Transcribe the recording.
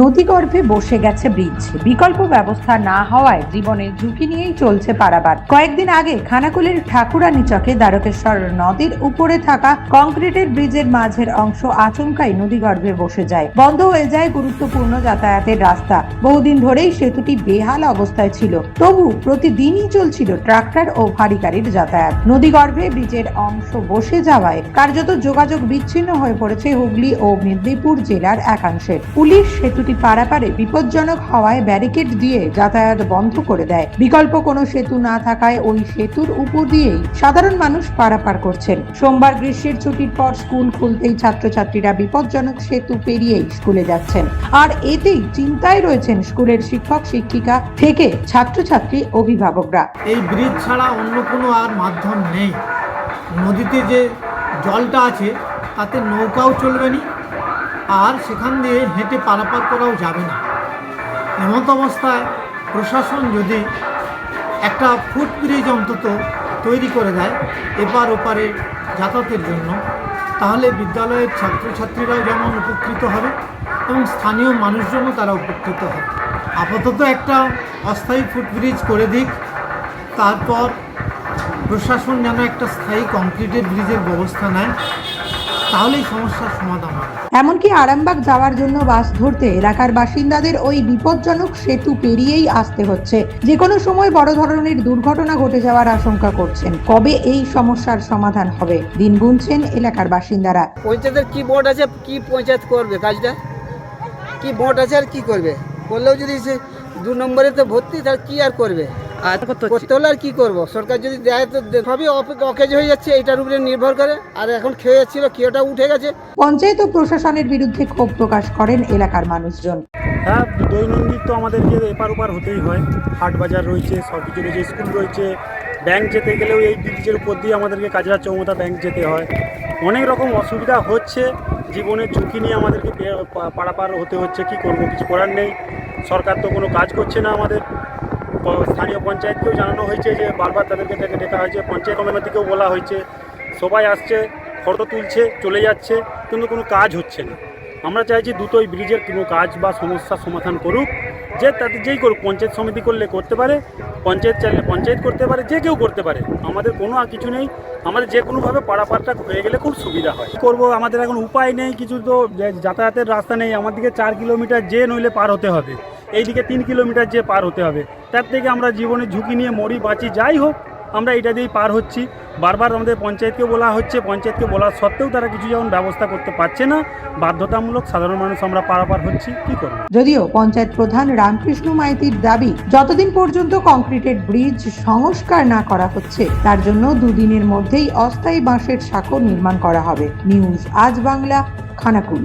নদীগর্ভে বসে গেছে ব্রিজ। বিকল্প ব্যবস্থা না হওয়ায় জীবনের ঝুঁকি নিয়েই চলছে পারাবার। কয়েকদিন আগে খানাকুলের ঠাকুরানী চকে দ্বারকেশ্বর নদীর উপরে থাকা কংক্রিটের ব্রিজের মাঝের অংশ আচমকাই নদীগর্ভে বসে যায়। বন্ধ হয়ে যায় গুরুত্বপূর্ণ যাতায়াতের রাস্তা। বহুদিন ধরেই সেতুটি বেহাল অবস্থায় ছিল। তবু প্রতিদিনই চলছিল ট্রাক্টর ও ভারী গাড়ির যাতায়াত। নদীগর্ভে ব্রিজের অংশ বসে যাওয়ায় কার্যত যোগাযোগ বিচ্ছিন্ন হয়ে পড়েছে হুগলি ও মেদিনীপুর জেলার একাংশের পুলিশ সেতুটি পারাপারে বিপজ্জনক হওয়ায় ব্যারিকেড দিয়ে যাতায়াত বন্ধ করে দেয়। বিকল্প কোনো সেতু না থাকায় ওই সেতুর উপর দিয়েই সাধারণ মানুষ পারাপার করছেন। সোমবার গ্রীষ্মের ছুটির পর স্কুল খুলতেই ছাত্রছাত্রীরা বিপজ্জনক সেতু পেরিয়েই স্কুলে যাচ্ছেন। আর এতেই চিন্তায় রয়েছেন স্কুলের শিক্ষক, শিক্ষিকা থেকে ছাত্রছাত্রী, অভিভাবকরা। এই ব্রিজ ছাড়া অন্য কোনো আর মাধ্যম নেই। নদীতে যে জলটা আছে, তাতে নৌকাও চলবে না। আর সেখান দিয়ে হেঁটে পারাপার করাও যাবে না। এমত অবস্থায় প্রশাসন যদি একটা ফুটব্রিজ অন্তত তৈরি করে দেয় এপার ওপারে যাতায়াতের জন্য, তাহলে বিদ্যালয়ের ছাত্রছাত্রীরাও যেমন উপকৃত হবে এবং স্থানীয় মানুষজনও তারা উপকৃত হবে। আপাতত একটা অস্থায়ী ফুটব্রিজ করে দিক, তারপর প্রশাসন যেন একটা স্থায়ী কংক্রিটের ব্রিজের ব্যবস্থা নেয়। তাহলেই সমস্যার সমাধান হবে। এমনকি আরামবাগ যাওয়ার জন্য বাস ধরতে এলাকার বাসিন্দাদের ওই বিপজ্জনক সেতু পেরিয়েই আসতে হচ্ছে। যে কোনো সময় বড় ধরনের দুর্ঘটনা ঘটে যাওয়ার আশঙ্কা করছেন। কবে এই সমস্যার সমাধান হবে? দিন গুনছেন এলাকার বাসিন্দারা। পঞ্চায়েতের কি বোর্ড আছে কি পঞ্চায়েত করবে কাজটা? কি বোর্ড আছে আর কি করবে? করলেও যদি সে দু নম্বরে তো ভর্তি তাহলে কি আর করবে? আর করতে হলে আর কি করব? সরকার যদি দেয় তো সবই অকেজ হয়ে যাচ্ছে এইটার উপরে নির্ভর করে। আর এখন খেয়ে যাচ্ছিল খেয়েটা উঠে গেছে। পঞ্চায়েত ও প্রশাসনের বিরুদ্ধে ক্ষোভ প্রকাশ করেন এলাকার মানুষজন। হ্যাঁ দৈনন্দিন তো আমাদেরকে এপার ওপার হতেই হয়। হাট বাজার রয়েছে সব কিছু রয়েছে স্কুল রয়েছে। ব্যাংক যেতে গেলেও এই ব্রিজের উপর দিয়ে আমাদেরকে কাজরা চৌমতা ব্যাংক যেতে হয়। অনেক রকম অসুবিধা হচ্ছে। জীবনের ঝুঁকি নিয়ে আমাদেরকে পারাপার হতে হচ্ছে কি করব কিছু করার নেই। সরকার তো কোনো কাজ করছে না আমাদের। স্থানীয় পঞ্চায়েতকেও জানানো হয়েছে যে বারবার তাদেরকে ডেকে ডেকা হয়েছে, পঞ্চায়েত কমিটিকেও বলা হয়েছে। সবাই আসছে, ফটো তুলছে, চলে যাচ্ছে, কিন্তু কোনো কাজ হচ্ছে না। আমরা চাইছি দুটোই ব্রিজের কোনো কাজ বা সমস্যার সমাধান করুক, যে তাতে যেই করুক, পঞ্চায়েত সমিতি করলে করতে পারে, পঞ্চায়েত চাইলে পঞ্চায়েত করতে পারে, যে কেউ করতে পারে। আমাদের কোনো আর কিছু নেই, আমাদের যে কোনোভাবে পাড়াপাড়টা হয়ে গেলে খুব সুবিধা হয়। করব? আমাদের এখন উপায় নেই, কিছু তো যাতায়াতের রাস্তা নেই, আমাদেরকে চার কিলোমিটার যে নইলে পার হতে হবে। এইদিকে তিন কিলোমিটার যে পার হতে হবে। তার থেকে আমরা জীবনে ঝুঁকি নিয়ে মরি, বাঁচি, যাই হোক, আমরা এটা দিয়েই পার হচ্ছি। বারবার আমাদের পঞ্চায়েতকে বলা হচ্ছে, পঞ্চায়েতকে বলা সত্ত্বেও তারা কিছু যেমন ব্যবস্থা করতে পারছে না, বাধ্যতামূলক সাধারণ মানুষ আমরা পারাপার হচ্ছি, কী করব? যদিও পঞ্চায়েত প্রধান রামকৃষ্ণ মাইতির দাবি, যতদিন পর্যন্ত কংক্রিটের ব্রিজ সংস্কার না করা হচ্ছে, তার জন্য দুদিনের মধ্যেই অস্থায়ী বাঁশের সাঁকো নির্মাণ করা হবে। নিউজ আজ বাংলা, খানাকুল।